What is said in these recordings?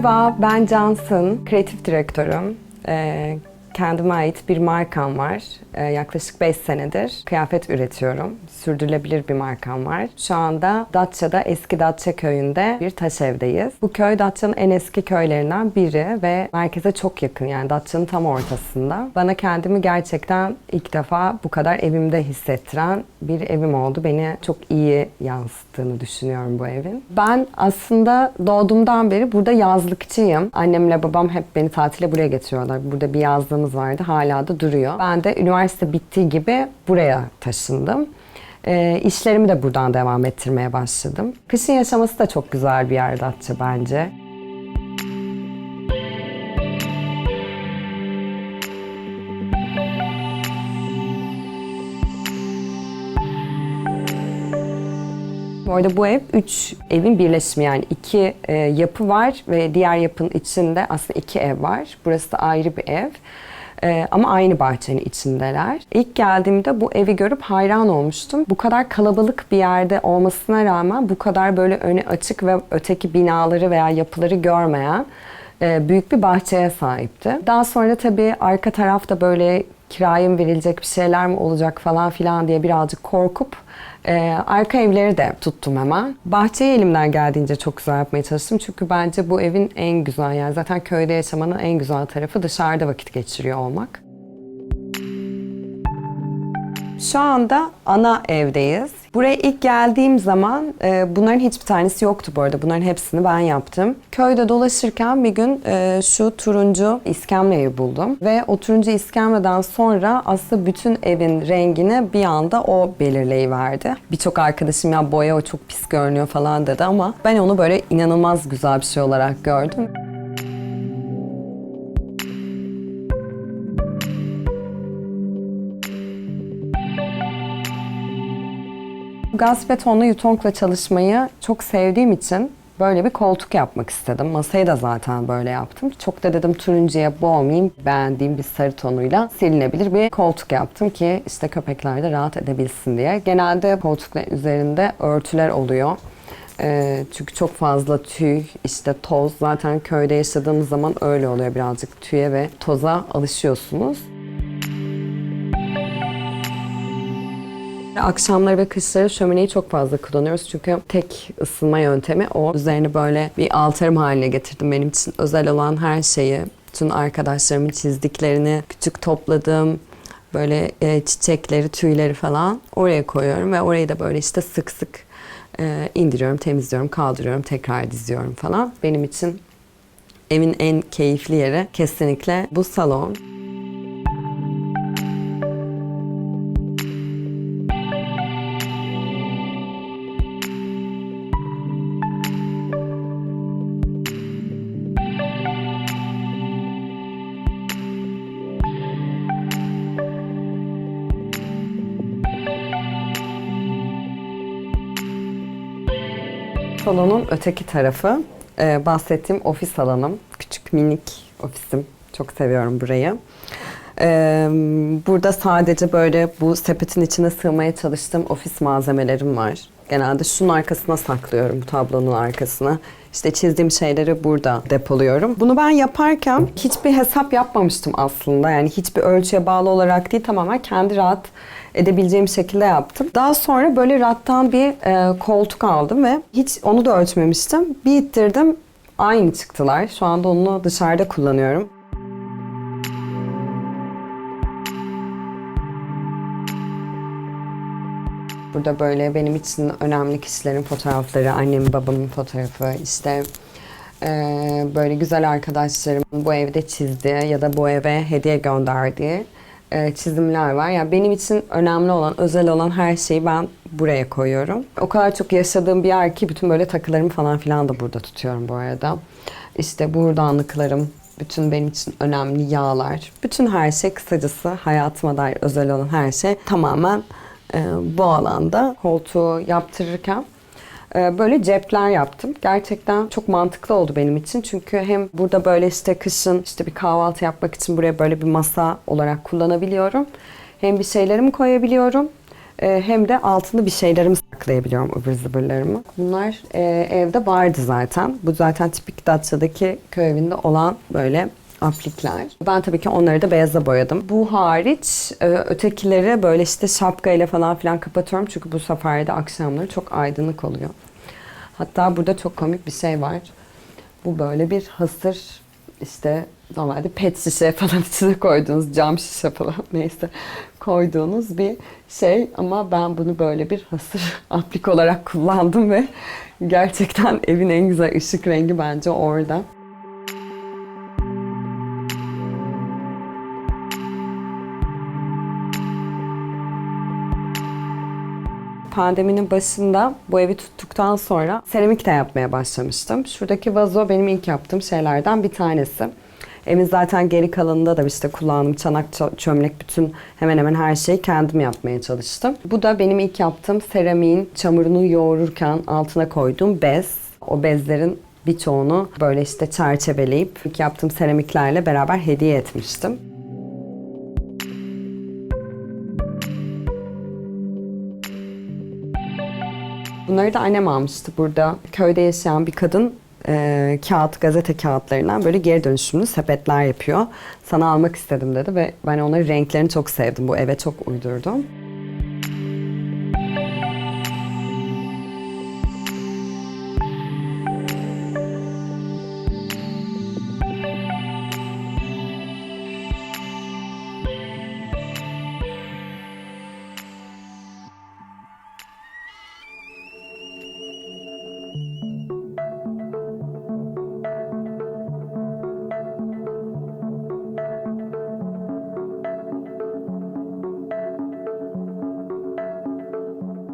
Merhaba, ben Cansın, kreatif direktörüm. Ee, kendime ait bir markam var. Ee, yaklaşık 5 senedir kıyafet üretiyorum. Sürdürülebilir bir markam var. Şu anda Datça'da eski Datça köyünde bir taş evdeyiz. Bu köy Datça'nın en eski köylerinden biri ve merkeze çok yakın yani Datça'nın tam ortasında. Bana kendimi gerçekten ilk defa bu kadar evimde hissettiren bir evim oldu. Beni çok iyi yansıttığını düşünüyorum bu evin. Ben aslında doğduğumdan beri burada yazlıkçıyım. Annemle babam hep beni tatile buraya getiriyorlar. Burada bir yazlığımız vardı. Hala da duruyor. Ben de üniversite bittiği gibi buraya taşındım. E, işlerimi de buradan devam ettirmeye başladım. Kışın yaşaması da çok güzel bir yer Datça bence. Bu arada bu ev üç evin birleşimi yani iki e, yapı var ve diğer yapının içinde aslında iki ev var. Burası da ayrı bir ev. E, ama aynı bahçenin içindeler. İlk geldiğimde bu evi görüp hayran olmuştum. Bu kadar kalabalık bir yerde olmasına rağmen bu kadar böyle önü açık ve öteki binaları veya yapıları görmeyen e, büyük bir bahçeye sahipti. Daha sonra tabii arka tarafta böyle kiraya mı verilecek bir şeyler mi olacak falan filan diye birazcık korkup e, arka evleri de tuttum hemen. Bahçeyi elimden geldiğince çok güzel yapmaya çalıştım. Çünkü bence bu evin en güzel yani zaten köyde yaşamanın en güzel tarafı dışarıda vakit geçiriyor olmak. Şu anda ana evdeyiz. Buraya ilk geldiğim zaman e, bunların hiçbir tanesi yoktu bu arada. Bunların hepsini ben yaptım. Köyde dolaşırken bir gün e, şu turuncu iskemleyi buldum. Ve o turuncu iskemleden sonra aslında bütün evin rengini bir anda o belirleyiverdi. Birçok arkadaşım ya boya o çok pis görünüyor falan dedi ama ben onu böyle inanılmaz güzel bir şey olarak gördüm. Gaz betonlu yutonkla çalışmayı çok sevdiğim için böyle bir koltuk yapmak istedim. Masayı da zaten böyle yaptım. Çok da dedim turuncuya boğmayayım. Beğendiğim bir sarı tonuyla silinebilir bir koltuk yaptım ki işte köpekler de rahat edebilsin diye. Genelde koltukların üzerinde örtüler oluyor. Ee, çünkü çok fazla tüy, işte toz. Zaten köyde yaşadığımız zaman öyle oluyor birazcık tüye ve toza alışıyorsunuz. Akşamları ve kışları şömineyi çok fazla kullanıyoruz çünkü tek ısınma yöntemi o. Üzerine böyle bir altarım haline getirdim benim için özel olan her şeyi. Bütün arkadaşlarımın çizdiklerini küçük topladım. Böyle e, çiçekleri, tüyleri falan oraya koyuyorum ve orayı da böyle işte sık sık e, indiriyorum, temizliyorum, kaldırıyorum, tekrar diziyorum falan. Benim için evin en keyifli yeri kesinlikle bu salon. Salonun öteki tarafı e, bahsettiğim ofis alanım. Küçük minik ofisim. Çok seviyorum burayı. E, burada sadece böyle bu sepetin içine sığmaya çalıştığım ofis malzemelerim var. Genelde şunun arkasına saklıyorum, bu tablonun arkasına. İşte çizdiğim şeyleri burada depoluyorum. Bunu ben yaparken hiçbir hesap yapmamıştım aslında. Yani hiçbir ölçüye bağlı olarak değil tamamen kendi rahat edebileceğim şekilde yaptım. Daha sonra böyle rattan bir e, koltuk aldım ve hiç onu da ölçmemiştim. Bir ittirdim aynı çıktılar. Şu anda onu dışarıda kullanıyorum. Burada böyle benim için önemli kişilerin fotoğrafları, annemin babamın fotoğrafı, işte eee, böyle güzel arkadaşlarımın bu evde çizdiği ya da bu eve hediye gönderdiği eee, çizimler var. Yani benim için önemli olan, özel olan her şeyi ben buraya koyuyorum. O kadar çok yaşadığım bir yer ki bütün böyle takılarımı falan filan da burada tutuyorum bu arada. İşte buradanlıklarım, bütün benim için önemli yağlar, bütün her şey kısacası hayatıma dair özel olan her şey tamamen e, bu alanda koltuğu yaptırırken e, böyle cepler yaptım. Gerçekten çok mantıklı oldu benim için. Çünkü hem burada böyle işte kışın işte bir kahvaltı yapmak için buraya böyle bir masa olarak kullanabiliyorum. Hem bir şeylerimi koyabiliyorum. e, hem de altında bir şeylerimi saklayabiliyorum ıvır zıvırlarımı. Bunlar e, evde vardı zaten. Bu zaten tipik Datça'daki köy evinde olan böyle aplikler. Ben tabii ki onları da beyaza boyadım. Bu hariç e, ötekileri böyle işte şapkayla falan filan kapatıyorum. Çünkü bu sefer de akşamları çok aydınlık oluyor. Hatta burada çok komik bir şey var. Bu böyle bir hasır işte normalde pet şişe falan içine koyduğunuz cam şişe falan neyse koyduğunuz bir şey ama ben bunu böyle bir hasır aplik olarak kullandım ve gerçekten evin en güzel ışık rengi bence orada. Pandeminin başında bu evi tuttuktan sonra seramik de yapmaya başlamıştım. Şuradaki vazo benim ilk yaptığım şeylerden bir tanesi. Evin zaten geri kalanında da işte kullandığım çanak, çö- çömlek bütün hemen hemen her şeyi kendim yapmaya çalıştım. Bu da benim ilk yaptığım seramiğin çamurunu yoğururken altına koyduğum bez. O bezlerin birçoğunu böyle işte çerçeveleyip ilk yaptığım seramiklerle beraber hediye etmiştim. Bunları da annem almıştı burada. Köyde yaşayan bir kadın e, kağıt, gazete kağıtlarından böyle geri dönüşümlü sepetler yapıyor. Sana almak istedim dedi ve ben onların renklerini çok sevdim. Bu eve çok uydurdum.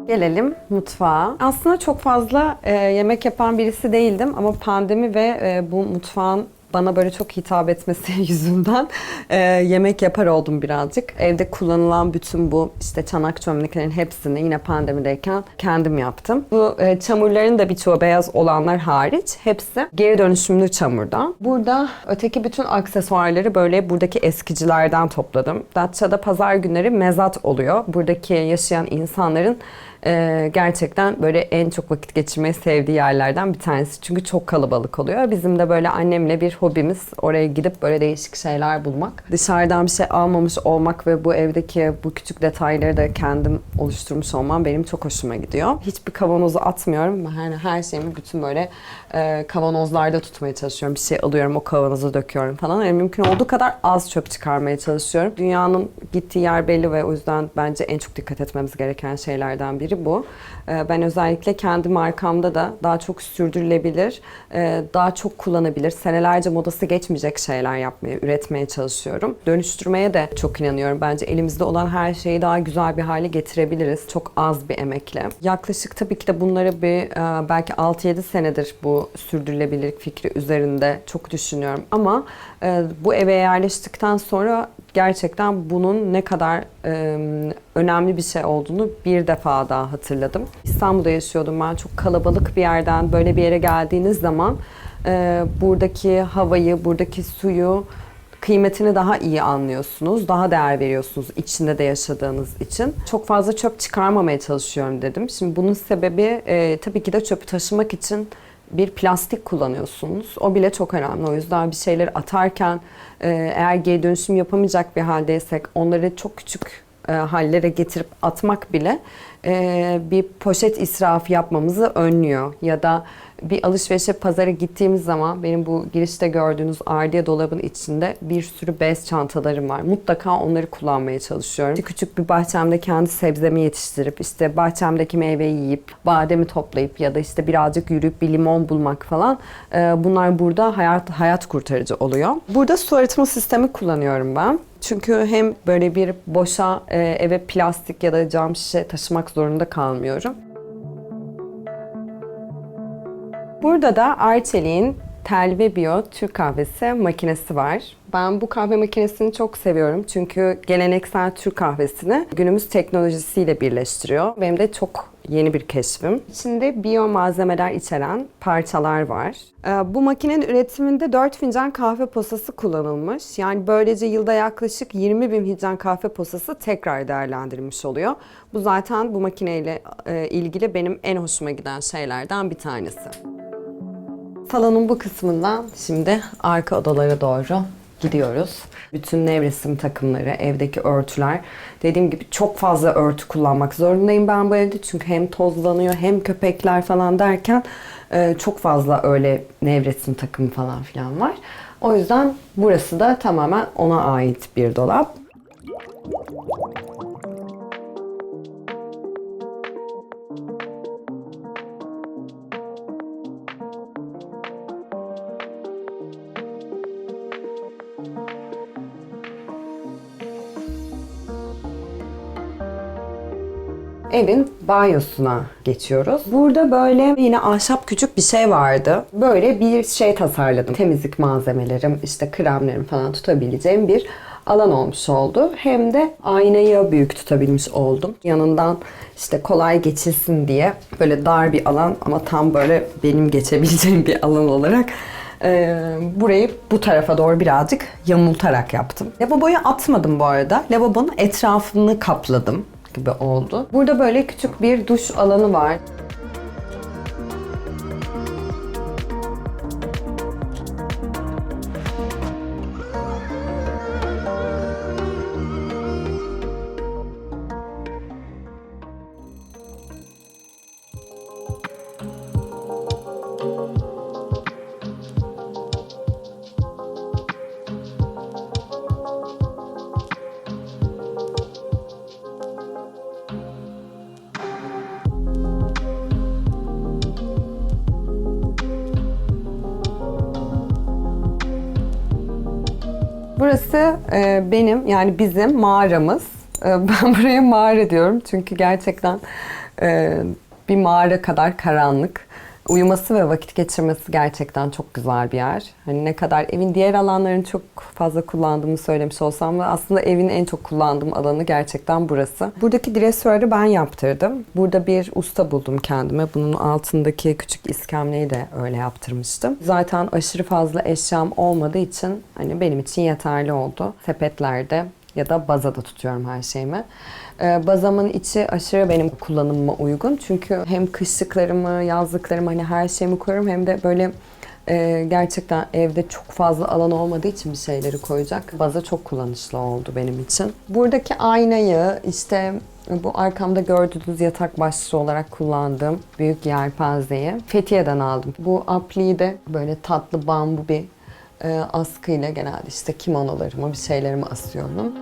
Gelelim mutfağa. Aslında çok fazla e, yemek yapan birisi değildim ama pandemi ve e, bu mutfağın bana böyle çok hitap etmesi yüzünden e, yemek yapar oldum birazcık. Evde kullanılan bütün bu işte çanak çömleklerin hepsini yine pandemideyken kendim yaptım. Bu e, çamurların da birçoğu beyaz olanlar hariç hepsi geri dönüşümlü çamurdan. Burada öteki bütün aksesuarları böyle buradaki eskicilerden topladım. Datça'da pazar günleri mezat oluyor. Buradaki yaşayan insanların e, gerçekten böyle en çok vakit geçirmeyi sevdiği yerlerden bir tanesi. Çünkü çok kalabalık oluyor. Bizim de böyle annemle bir hobimiz oraya gidip böyle değişik şeyler bulmak. Dışarıdan bir şey almamış olmak ve bu evdeki bu küçük detayları da kendim oluşturmuş olmam benim çok hoşuma gidiyor. Hiçbir kavanozu atmıyorum. Yani her şeyimi bütün böyle e, kavanozlarda tutmaya çalışıyorum. Bir şey alıyorum o kavanoza döküyorum falan. Yani mümkün olduğu kadar az çöp çıkarmaya çalışıyorum. Dünyanın gittiği yer belli ve o yüzden bence en çok dikkat etmemiz gereken şeylerden biri bu. E, ben özellikle kendi markamda da daha çok sürdürülebilir, e, daha çok kullanabilir, senelerce modası geçmeyecek şeyler yapmaya, üretmeye çalışıyorum. Dönüştürmeye de çok inanıyorum. Bence elimizde olan her şeyi daha güzel bir hale getirebiliriz. Çok az bir emekle. Yaklaşık tabii ki de bunları bir e, belki 6-7 senedir bu sürdürülebilirlik fikri üzerinde çok düşünüyorum. Ama bu eve yerleştikten sonra gerçekten bunun ne kadar önemli bir şey olduğunu bir defa daha hatırladım. İstanbul'da yaşıyordum ben. Çok kalabalık bir yerden böyle bir yere geldiğiniz zaman buradaki havayı, buradaki suyu kıymetini daha iyi anlıyorsunuz, daha değer veriyorsunuz içinde de yaşadığınız için. Çok fazla çöp çıkarmamaya çalışıyorum dedim. Şimdi bunun sebebi e, tabii ki de çöpü taşımak için bir plastik kullanıyorsunuz. O bile çok önemli. O yüzden bir şeyleri atarken e, eğer geri dönüşüm yapamayacak bir haldeysek onları çok küçük e, hallere getirip atmak bile e, bir poşet israfı yapmamızı önlüyor. Ya da bir alışverişe pazara gittiğimiz zaman benim bu girişte gördüğünüz ardiye dolabın içinde bir sürü bez çantalarım var. Mutlaka onları kullanmaya çalışıyorum. İşte küçük bir bahçemde kendi sebzemi yetiştirip işte bahçemdeki meyveyi yiyip bademi toplayıp ya da işte birazcık yürüyüp bir limon bulmak falan e, bunlar burada hayat hayat kurtarıcı oluyor. Burada su arıtma sistemi kullanıyorum ben. Çünkü hem böyle bir boşa e, eve plastik ya da cam şişe taşımak zorunda kalmıyorum. Burada da Arçelik'in Telve Bio Türk kahvesi makinesi var. Ben bu kahve makinesini çok seviyorum çünkü geleneksel Türk kahvesini günümüz teknolojisiyle birleştiriyor. Benim de çok yeni bir keşfim. İçinde biyo malzemeler içeren parçalar var. Ee, Bu makinenin üretiminde 4 fincan kahve posası kullanılmış. Yani böylece yılda yaklaşık 20 bin fincan kahve posası tekrar değerlendirilmiş oluyor. Bu zaten bu makineyle e, ilgili benim en hoşuma giden şeylerden bir tanesi. Salonun bu kısmından şimdi arka odalara doğru gidiyoruz. Bütün nevresim takımları, evdeki örtüler. Dediğim gibi çok fazla örtü kullanmak zorundayım ben bu evde. Çünkü hem tozlanıyor hem köpekler falan derken e, çok fazla öyle nevresim takımı falan filan var. O yüzden burası da tamamen ona ait bir dolap. Evin banyosuna geçiyoruz. Burada böyle yine ahşap küçük bir şey vardı. Böyle bir şey tasarladım. Temizlik malzemelerim, işte kremlerim falan tutabileceğim bir alan olmuş oldu. Hem de aynayı büyük tutabilmiş oldum. Yanından işte kolay geçilsin diye böyle dar bir alan ama tam böyle benim geçebileceğim bir alan olarak ee, burayı bu tarafa doğru birazcık yamultarak yaptım. Lavaboyu atmadım bu arada. Lavabonun etrafını kapladım gibi oldu. Burada böyle küçük bir duş alanı var. E, benim yani bizim mağaramız. E, ben buraya mağara diyorum çünkü gerçekten e, bir mağara kadar karanlık. Uyuması ve vakit geçirmesi gerçekten çok güzel bir yer. Hani ne kadar evin diğer alanlarını çok fazla kullandığımı söylemiş olsam da aslında evin en çok kullandığım alanı gerçekten burası. Buradaki dresörü ben yaptırdım. Burada bir usta buldum kendime. Bunun altındaki küçük iskemleyi de öyle yaptırmıştım. Zaten aşırı fazla eşyam olmadığı için hani benim için yeterli oldu. Sepetlerde ya da bazada tutuyorum her şeyimi. Ee, bazamın içi aşırı benim kullanımıma uygun. Çünkü hem kışlıklarımı, yazlıklarımı hani her şeyimi koyuyorum hem de böyle e, gerçekten evde çok fazla alan olmadığı için bir şeyleri koyacak. Baza çok kullanışlı oldu benim için. Buradaki aynayı işte bu arkamda gördüğünüz yatak başlığı olarak kullandığım büyük yelpazeyi Fethiye'den aldım. Bu apliği de böyle tatlı bambu bir e, askıyla genelde işte kimonolarımı, bir şeylerimi asıyorum.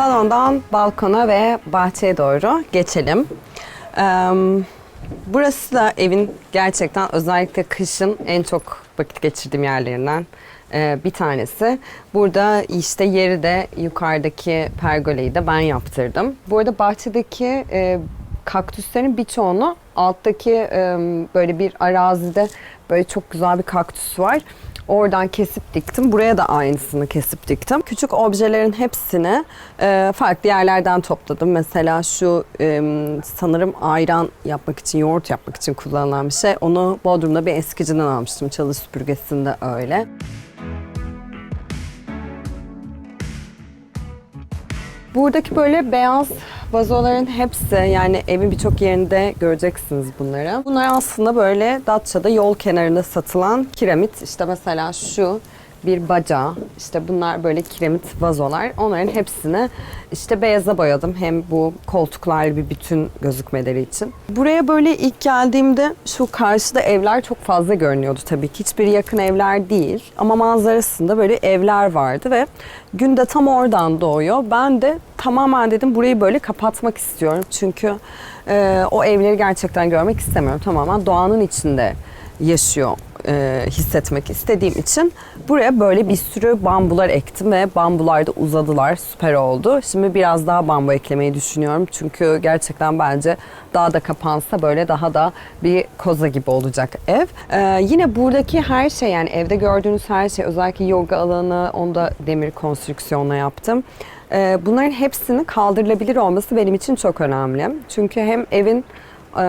Salondan balkona ve bahçeye doğru geçelim. Burası da evin gerçekten özellikle kışın en çok vakit geçirdiğim yerlerinden e, bir tanesi. Burada işte yeri de yukarıdaki pergoleyi de ben yaptırdım. Bu arada bahçedeki e, kaktüslerin birçoğunu alttaki böyle bir arazide böyle çok güzel bir kaktüs var. Oradan kesip diktim. Buraya da aynısını kesip diktim. Küçük objelerin hepsini e, farklı yerlerden topladım. Mesela şu e, sanırım ayran yapmak için, yoğurt yapmak için kullanılan bir şey. Onu Bodrum'da bir eskiciden almıştım. Çalı süpürgesinde öyle. Buradaki böyle beyaz vazoların hepsi yani evin birçok yerinde göreceksiniz bunları. Bunlar aslında böyle Datça'da yol kenarında satılan kiremit. İşte mesela şu bir baca, işte bunlar böyle kiremit vazolar. Onların hepsini işte beyaza boyadım. Hem bu koltuklar bir bütün gözükmeleri için. Buraya böyle ilk geldiğimde şu karşıda evler çok fazla görünüyordu tabii ki. Hiçbiri yakın evler değil. Ama manzarasında böyle evler vardı ve gün de tam oradan doğuyor. Ben de tamamen dedim burayı böyle kapatmak istiyorum. Çünkü e, o evleri gerçekten görmek istemiyorum. Tamamen doğanın içinde yaşıyor e, hissetmek istediğim için buraya böyle bir sürü bambular ektim ve bambular da uzadılar. Süper oldu. Şimdi biraz daha bambu eklemeyi düşünüyorum. Çünkü gerçekten bence daha da kapansa böyle daha da bir koza gibi olacak ev. E, yine buradaki her şey yani evde gördüğünüz her şey özellikle yoga alanı onu da demir konstrüksiyonla yaptım. E, bunların hepsinin kaldırılabilir olması benim için çok önemli. Çünkü hem evin e,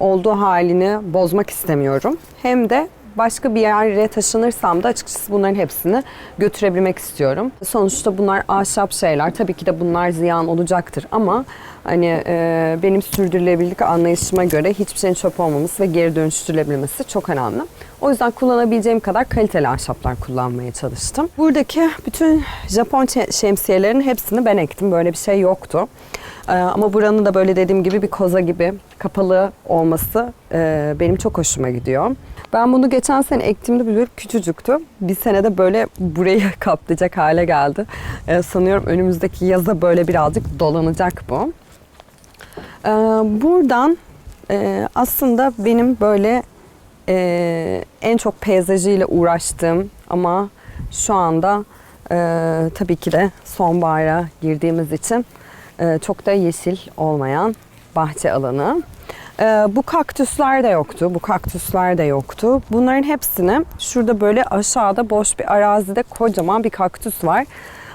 olduğu halini bozmak istemiyorum. Hem de başka bir yere taşınırsam da açıkçası bunların hepsini götürebilmek istiyorum. Sonuçta bunlar ahşap şeyler. Tabii ki de bunlar ziyan olacaktır ama hani e, benim sürdürülebilirlik anlayışıma göre hiçbir şeyin çöp olmaması ve geri dönüştürülebilmesi çok önemli. O yüzden kullanabileceğim kadar kaliteli ahşaplar kullanmaya çalıştım. Buradaki bütün Japon şe- şemsiyelerin hepsini ben ektim. Böyle bir şey yoktu. Ee, ama buranın da böyle dediğim gibi bir koza gibi kapalı olması e, benim çok hoşuma gidiyor. Ben bunu geçen sene ektiğimde böyle küçücüktü. Bir senede böyle burayı kaplayacak hale geldi. Ee, sanıyorum önümüzdeki yaza böyle birazcık dolanacak bu. Ee, buradan e, aslında benim böyle e, en çok peyzajıyla uğraştığım ama şu anda e, tabii ki de sonbahara girdiğimiz için e, çok da yeşil olmayan bahçe alanı. E, bu kaktüsler de yoktu, bu kaktüsler de yoktu. Bunların hepsini şurada böyle aşağıda boş bir arazide kocaman bir kaktüs var.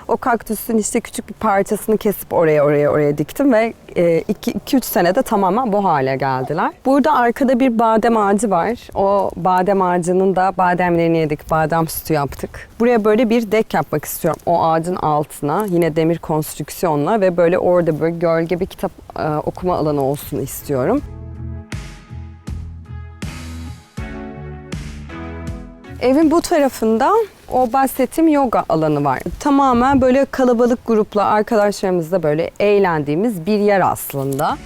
O kaktüsün işte küçük bir parçasını kesip oraya oraya oraya diktim ve 2-3 senede tamamen bu hale geldiler. Burada arkada bir badem ağacı var. O badem ağacının da bademlerini yedik, badem sütü yaptık. Buraya böyle bir dek yapmak istiyorum o ağacın altına. Yine demir konstrüksiyonla ve böyle orada böyle gölge bir kitap e, okuma alanı olsun istiyorum. Evin bu tarafında o bahsettiğim yoga alanı var. Tamamen böyle kalabalık grupla arkadaşlarımızla böyle eğlendiğimiz bir yer aslında.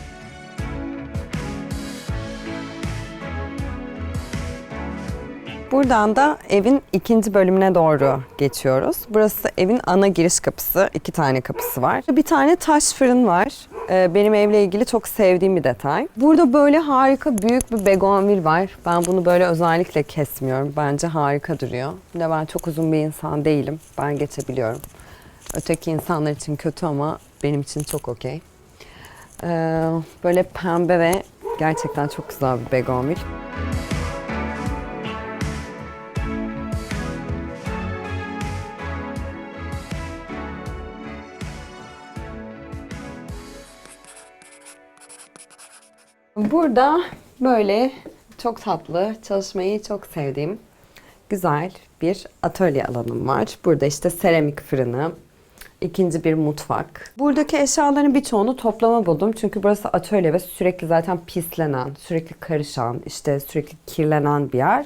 Buradan da evin ikinci bölümüne doğru geçiyoruz. Burası evin ana giriş kapısı. iki tane kapısı var. Bir tane taş fırın var. Ee, Benim evle ilgili çok sevdiğim bir detay. Burada böyle harika büyük bir begonvil var. Ben bunu böyle özellikle kesmiyorum. Bence harika duruyor. Bir de ben çok uzun bir insan değilim. Ben geçebiliyorum. Öteki insanlar için kötü ama benim için çok okey. Ee, Böyle pembe ve gerçekten çok güzel bir begonvil. Burada böyle çok tatlı, çalışmayı çok sevdiğim güzel bir atölye alanım var. Burada işte seramik fırını, ikinci bir mutfak. Buradaki eşyaların birçoğunu toplama buldum. Çünkü burası atölye ve sürekli zaten pislenen, sürekli karışan, işte sürekli kirlenen bir yer.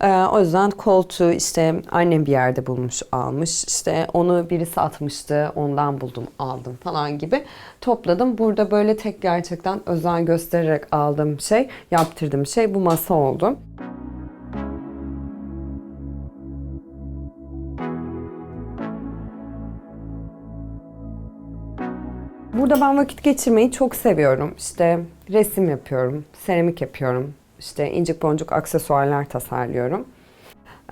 Ee, o yüzden koltuğu işte annem bir yerde bulmuş almış. İşte onu birisi atmıştı, ondan buldum aldım falan gibi topladım. Burada böyle tek gerçekten özen göstererek aldığım şey, yaptırdığım şey bu masa oldu. Burada ben vakit geçirmeyi çok seviyorum. İşte resim yapıyorum, seramik yapıyorum, işte incik boncuk aksesuarlar tasarlıyorum.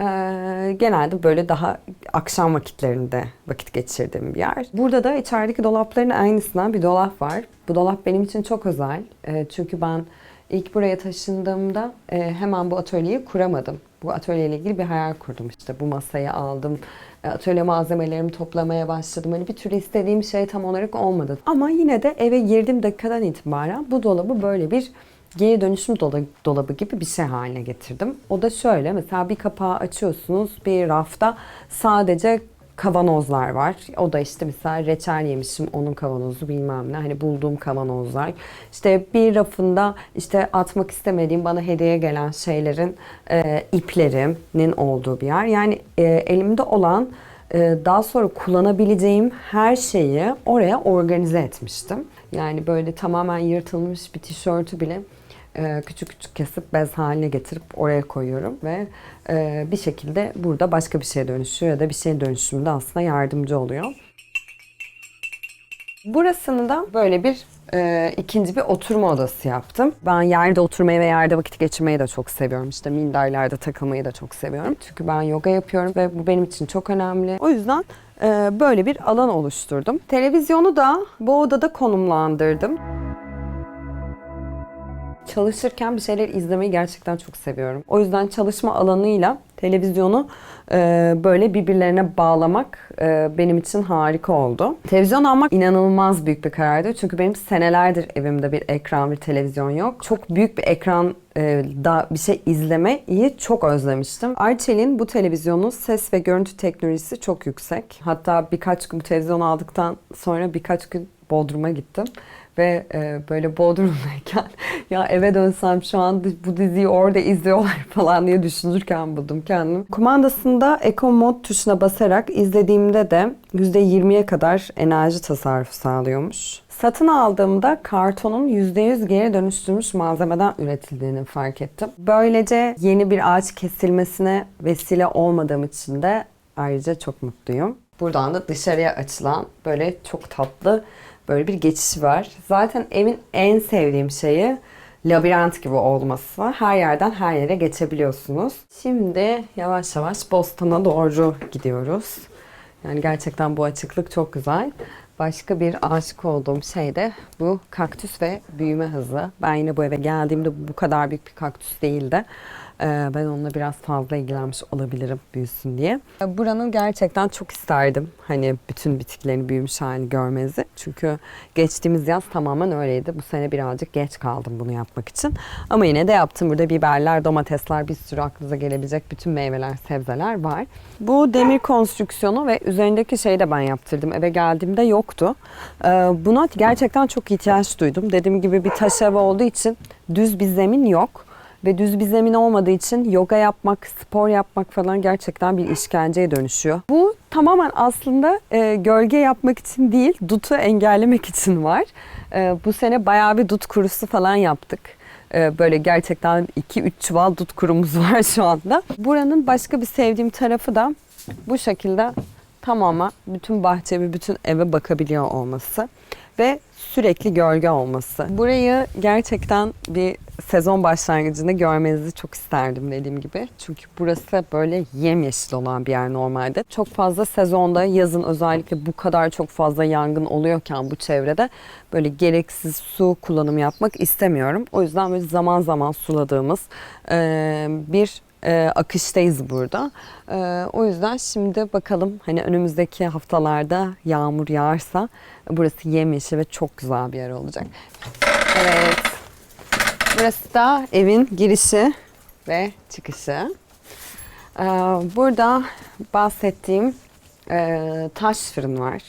Ee, genelde böyle daha akşam vakitlerinde vakit geçirdiğim bir yer. Burada da içerideki dolapların aynısından bir dolap var. Bu dolap benim için çok özel. Ee, çünkü ben ilk buraya taşındığımda e, hemen bu atölyeyi kuramadım. Bu atölyeyle ilgili bir hayal kurdum. İşte bu masayı aldım, e, atölye malzemelerimi toplamaya başladım. Hani bir türlü istediğim şey tam olarak olmadı. Ama yine de eve girdiğim dakikadan itibaren bu dolabı böyle bir geri dönüşüm dola- dolabı gibi bir şey haline getirdim. O da şöyle mesela bir kapağı açıyorsunuz bir rafta sadece kavanozlar var. O da işte mesela reçel yemişim onun kavanozu bilmem ne. Hani bulduğum kavanozlar. İşte bir rafında işte atmak istemediğim bana hediye gelen şeylerin e, iplerinin olduğu bir yer. Yani e, elimde olan e, daha sonra kullanabileceğim her şeyi oraya organize etmiştim. Yani böyle tamamen yırtılmış bir tişörtü bile küçük küçük kesip bez haline getirip oraya koyuyorum ve e, bir şekilde burada başka bir şeye dönüşüyor ya da bir şey dönüşümünde aslında yardımcı oluyor. Burasını da böyle bir e, ikinci bir oturma odası yaptım. Ben yerde oturmayı ve yerde vakit geçirmeyi de çok seviyorum. İşte minderlerde takılmayı da çok seviyorum. Çünkü ben yoga yapıyorum ve bu benim için çok önemli. O yüzden e, böyle bir alan oluşturdum. Televizyonu da bu odada konumlandırdım. Çalışırken bir şeyler izlemeyi gerçekten çok seviyorum. O yüzden çalışma alanıyla televizyonu e, böyle birbirlerine bağlamak e, benim için harika oldu. Televizyon almak inanılmaz büyük bir karardı. Çünkü benim senelerdir evimde bir ekran, bir televizyon yok. Çok büyük bir ekran e, da bir şey izlemeyi çok özlemiştim. Arçelik'in bu televizyonun ses ve görüntü teknolojisi çok yüksek. Hatta birkaç gün bu televizyonu aldıktan sonra birkaç gün Bodrum'a gittim ve e, böyle Bodrum'dayken ya eve dönsem şu an bu diziyi orada izliyorlar falan diye düşünürken buldum kendimi. Kumandasında Eco Mode tuşuna basarak izlediğimde de %20'ye kadar enerji tasarrufu sağlıyormuş. Satın aldığımda kartonun %100 geri dönüştürülmüş malzemeden üretildiğini fark ettim. Böylece yeni bir ağaç kesilmesine vesile olmadığım için de ayrıca çok mutluyum. Buradan da dışarıya açılan böyle çok tatlı böyle bir geçiş var. Zaten evin en sevdiğim şeyi labirent gibi olması. Her yerden her yere geçebiliyorsunuz. Şimdi yavaş yavaş Boston'a doğru gidiyoruz. Yani gerçekten bu açıklık çok güzel. Başka bir aşık olduğum şey de bu kaktüs ve büyüme hızı. Ben yine bu eve geldiğimde bu kadar büyük bir kaktüs değildi. Ee, Ben onunla biraz fazla ilgilenmiş olabilirim büyüsün diye. Buranın gerçekten çok isterdim. Hani bütün bitkilerin büyümüş halini görmenizi. Çünkü geçtiğimiz yaz tamamen öyleydi. Bu sene birazcık geç kaldım bunu yapmak için. Ama yine de yaptım. Burada biberler, domatesler, bir sürü aklınıza gelebilecek bütün meyveler, sebzeler var. Bu demir konstrüksiyonu ve üzerindeki şeyi de ben yaptırdım. Eve geldiğimde yoktu. Ee, Buna gerçekten çok ihtiyaç duydum. Dediğim gibi bir taş ev olduğu için düz bir zemin yok. Ve düz bir zemin olmadığı için yoga yapmak, spor yapmak falan gerçekten bir işkenceye dönüşüyor. Bu tamamen aslında e, gölge yapmak için değil, dutu engellemek için var. E, bu sene bayağı bir dut kurusu falan yaptık. E, böyle gerçekten 2-3 çuval dut kurumuz var şu anda. Buranın başka bir sevdiğim tarafı da bu şekilde tamamen bütün bahçe ve bütün eve bakabiliyor olması ve sürekli gölge olması. Burayı gerçekten bir sezon başlangıcında görmenizi çok isterdim dediğim gibi. Çünkü burası böyle yemyeşil olan bir yer normalde. Çok fazla sezonda yazın özellikle bu kadar çok fazla yangın oluyorken bu çevrede böyle gereksiz su kullanımı yapmak istemiyorum. O yüzden böyle zaman zaman suladığımız bir e, akıştayız burada. E, o yüzden şimdi bakalım hani önümüzdeki haftalarda yağmur yağarsa burası yemyeşil ve çok güzel bir yer olacak. Evet. Burası da evin girişi ve çıkışı. E, burada bahsettiğim e, taş fırın var.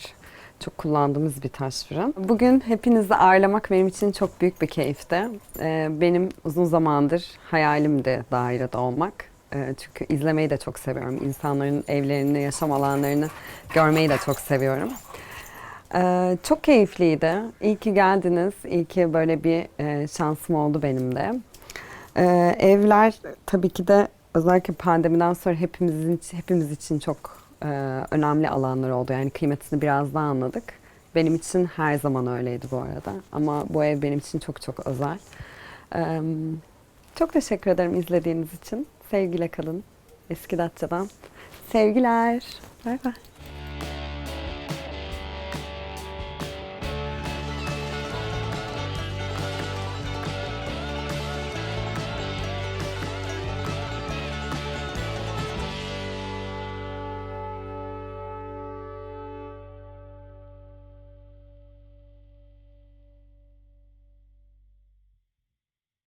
Çok kullandığımız bir taş fırın. Bugün hepinizi ağırlamak benim için çok büyük bir keyifti. Ee, Benim uzun zamandır hayalimdi dairede olmak. Ee, Çünkü izlemeyi de çok seviyorum. İnsanların evlerini, yaşam alanlarını görmeyi de çok seviyorum. Ee, Çok keyifliydi. İyi ki geldiniz. İyi ki böyle bir e, şansım oldu benim de. Evler tabii ki de özellikle pandemiden sonra hepimizin hepimiz için çok e, önemli alanlar oldu. Yani kıymetini biraz daha anladık. Benim için her zaman öyleydi bu arada. Ama bu ev benim için çok çok özel. Ee, Çok teşekkür ederim izlediğiniz için. Sevgiyle kalın. Eski Datça'dan. Sevgiler. Bay bay.